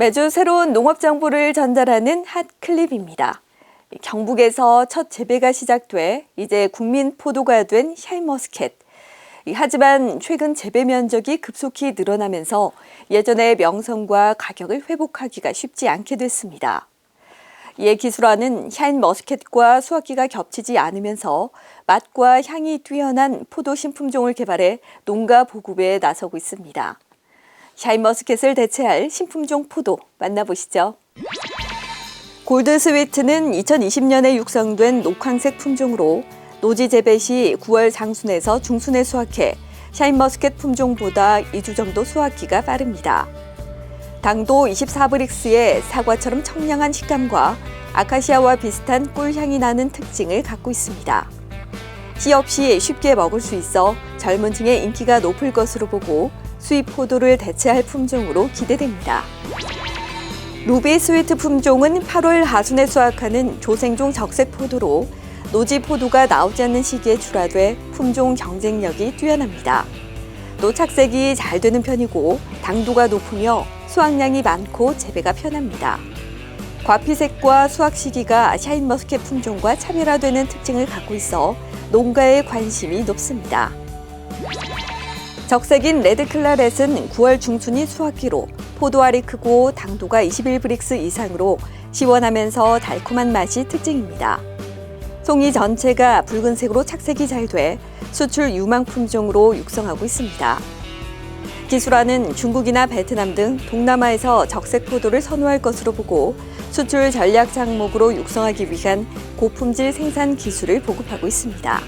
매주 새로운 농업 정보를 전달하는 핫 클립입니다. 경북에서 첫 재배가 시작돼 이제 국민 포도가 된 샤인머스켓. 하지만 최근 재배 면적이 급속히 늘어나면서 예전의 명성과 가격을 회복하기가 쉽지 않게 됐습니다. 이에 기술화는 샤인머스켓과 수확기가 겹치지 않으면서 맛과 향이 뛰어난 포도 신품종을 개발해 농가 보급에 나서고 있습니다. 샤인머스켓을 대체할 신품종 포도 만나보시죠. 골드 스위트는 2020년에 육성된 녹황색 품종으로 노지 재배 시 9월 상순에서 중순에 수확해 샤인머스켓 품종보다 2주 정도 수확기가 빠릅니다. 당도 24브릭스의 사과처럼 청량한 식감과 아카시아와 비슷한 꿀향이 나는 특징을 갖고 있습니다. 씨 없이 쉽게 먹을 수 있어 젊은 층의 인기가 높을 것으로 보고 수입 포도를 대체할 품종으로 기대됩니다. 루비 스위트 품종은 8월 하순에 수확하는 조생종 적색 포도로 노지 포도가 나오지 않는 시기에 출하돼 품종 경쟁력이 뛰어납니다. 또 착색이 잘 되는 편이고 당도가 높으며 수확량이 많고 재배가 편합니다. 과피색과 수확 시기가 샤인머스켓 품종과 차별화되는 특징을 갖고 있어 농가의 관심이 높습니다. 적색인 레드클라렛은 9월 중순이 수확기로 포도알이 크고 당도가 21브릭스 이상으로 시원하면서 달콤한 맛이 특징입니다. 송이 전체가 붉은색으로 착색이 잘 돼 수출 유망 품종으로 육성하고 있습니다. 기술화는 중국이나 베트남 등 동남아에서 적색 포도를 선호할 것으로 보고 수출 전략 장목으로 육성하기 위한 고품질 생산 기술을 보급하고 있습니다.